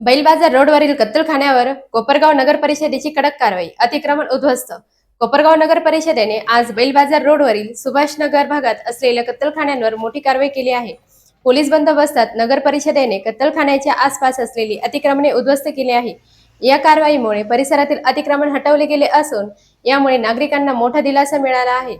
बैलबाजार रोडवरील कत्तलखान्यावर कोपरगाव नगर परिषदेची कडक कारवाई अतिक्रमण उद्ध्वस्त. कोपरगाव नगर परिषदेने आज बैलबाजार रोडवरील सुभाषनगर भागात असलेल्या कत्तलखान्यांवर मोठी कारवाई केली आहे. पोलीस बंदोबस्तात नगर परिषदेने कत्तलखान्याच्या आसपास असलेली अतिक्रमणे उद्ध्वस्त केली आहे. या कारवाईमुळे परिसरातील अतिक्रमण हटवले गेले असून यामुळे नागरिकांना मोठा दिलासा मिळाला आहे.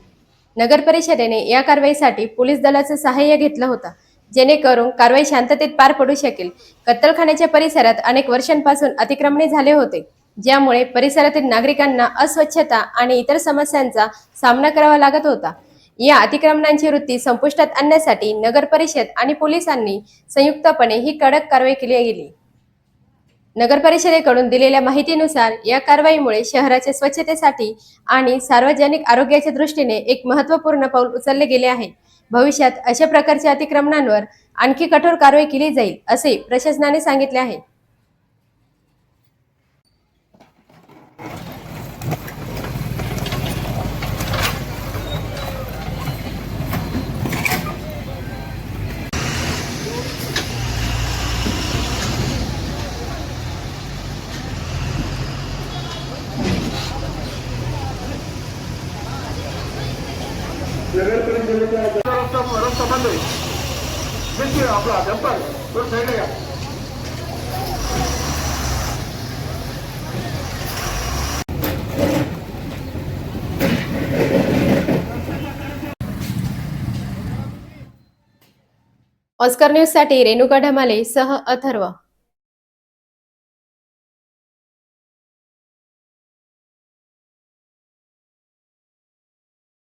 नगर परिषदेने या कारवाईसाठी पोलीस दलाचं सहाय्य घेतलं होतं. जेणेकरून कारवाई शांततेत पार पडू शकेल. कत्तलखान्याच्या परिसरात अनेक वर्षांपासून अतिक्रमणे झाले होते ज्यामुळे परिसरातील नागरिकांना अस्वच्छता आणि इतर समस्यांचा सामना करावा लागत होता. या अतिक्रमणांची वृत्ती संपुष्टात आणण्यासाठी नगर परिषद आणि पोलिसांनी संयुक्तपणे ही कडक कारवाई केली गेली. नगर परिषदेकडून दिलेल्या माहितीनुसार या कारवाईमुळे शहराच्या स्वच्छतेसाठी आणि सार्वजनिक आरोग्याच्या दृष्टीने एक महत्त्वपूर्ण पाऊल उचलले गेले आहे. भविष्यात अशा प्रकारच्या अतिक्रमणांवर आणखी कठोर कारवाई केली जाईल असे प्रशासनाने सांगितले आहे. रस्ता रस्ता बंद आहे मिस्त्री आपला जंपर तो ऑस्कर न्यूजसाठी रेणुका ढमाले सह अथर्व